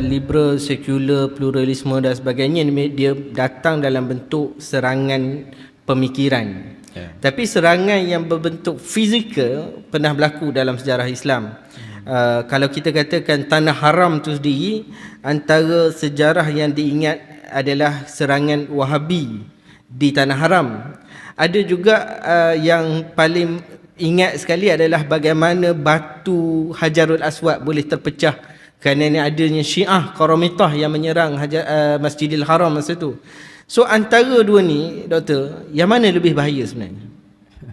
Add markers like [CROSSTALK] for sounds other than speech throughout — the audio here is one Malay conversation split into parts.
liberal, sekular, pluralisme dan sebagainya dia datang dalam bentuk serangan pemikiran. Yeah. Tapi serangan yang berbentuk fizikal pernah berlaku dalam sejarah Islam. Uh, kalau kita katakan tanah haram tu sendiri antara sejarah yang diingat adalah serangan Wahabi di tanah haram. Ada juga uh, yang paling ingat sekali adalah bagaimana batu Hajarul Aswad boleh terpecah kerana adanya Syiah Qaramitah yang menyerang Hajar, uh, Masjidil Haram masa tu. So antara dua ni doktor, yang mana lebih bahaya sebenarnya?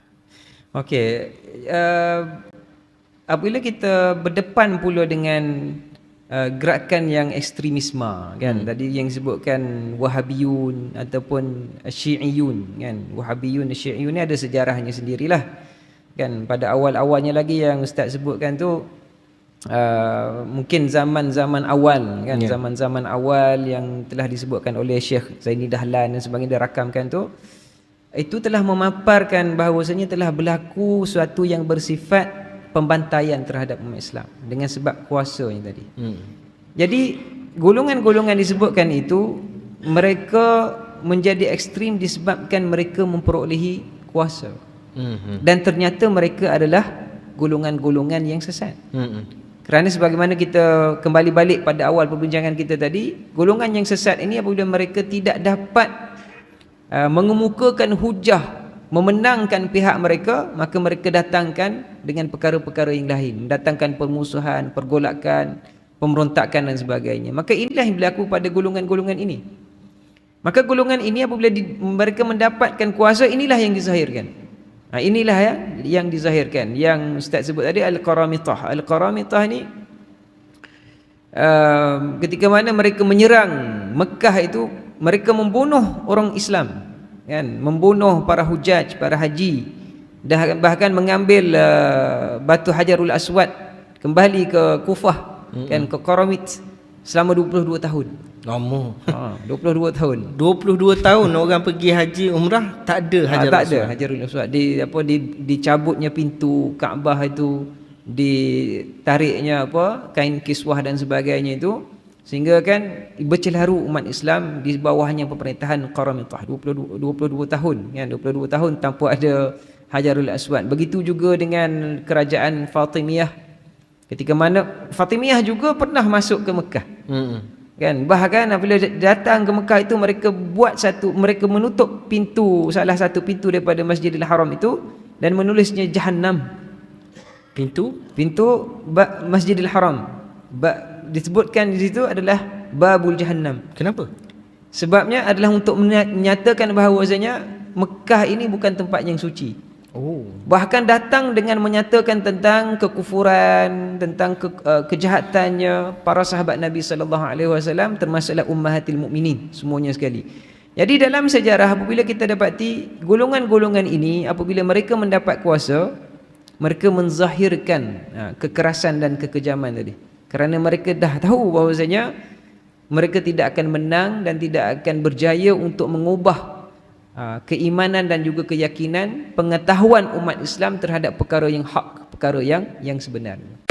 [LAUGHS] Okey, uh, apabila kita berdepan pula dengan uh, gerakan yang ekstremisme kan, hmm. tadi yang disebutkan Wahabiyun ataupun Syiiyun kan, Wahabiyun dan Syiiyun ni ada sejarahnya sendirilah kan pada awal-awalnya lagi yang ustaz sebutkan tu uh, mungkin zaman-zaman awal kan yeah. zaman-zaman awal yang telah disebutkan oleh Syekh Zaini Dahlan dan sebagainya dia rakamkan tu itu telah memaparkan bahawasanya telah berlaku suatu yang bersifat pembantaian terhadap umat Islam dengan sebab kuasa ini tadi. Hmm. Jadi golongan-golongan disebutkan itu mereka menjadi ekstrim disebabkan mereka memperolehi kuasa. Mm-hmm. Dan ternyata mereka adalah golongan-golongan yang sesat. Mm-hmm. Kerana sebagaimana kita kembali balik pada awal perbincangan kita tadi, golongan yang sesat ini apabila mereka tidak dapat uh, mengemukakan hujah memenangkan pihak mereka, maka mereka datangkan dengan perkara-perkara yang lain, mendatangkan permusuhan, pergolakan, pemberontakan dan sebagainya. Maka inilah yang berlaku pada golongan-golongan ini. Maka golongan ini apabila di, mereka mendapatkan kuasa inilah yang dizahirkan. Ha, inilah ya yang dizahirkan yang Ustaz sebut tadi Al-Qaramitah. Al-Qaramitah ni uh, ketika mana mereka menyerang Mekah itu mereka membunuh orang Islam kan membunuh para hujaj para haji dah bahkan mengambil uh, batu Hajarul Aswad kembali ke Kufah mm-hmm. kan ke Qaramit selama 22 tahun. Lama. Ha, 22 tahun. 22 tahun orang pergi haji umrah tak ada Hajarul ha, tak ada Hajarul Aswad. Di apa di dicabutnya pintu Kaabah itu, ditariknya apa kain kiswah dan sebagainya itu sehingga kan bercelaru umat Islam di bawahnya pemerintahan Qaramitah 22 22 tahun kan 22 tahun tanpa ada Hajarul Aswad. Begitu juga dengan kerajaan Fatimiyah Ketika mana Fatimiyah juga pernah masuk ke Mekah. Hmm. Kan bahkan apabila datang ke Mekah itu mereka buat satu mereka menutup pintu salah satu pintu daripada Masjidil Haram itu dan menulisnya Jahannam. Pintu pintu Masjidil Haram. Ba, disebutkan di situ adalah Babul Jahannam. Kenapa? Sebabnya adalah untuk menyatakan bahawasanya Mekah ini bukan tempat yang suci. Oh. Bahkan datang dengan menyatakan tentang kekufuran, tentang ke, uh, kejahatannya para sahabat Nabi sallallahu alaihi wasallam termasuklah ummahatil mukminin semuanya sekali. Jadi dalam sejarah apabila kita dapati golongan-golongan ini apabila mereka mendapat kuasa, mereka menzahirkan uh, kekerasan dan kekejaman tadi. Kerana mereka dah tahu bahawasanya mereka tidak akan menang dan tidak akan berjaya untuk mengubah Ah, keimanan dan juga keyakinan pengetahuan umat Islam terhadap perkara yang hak perkara yang yang sebenarnya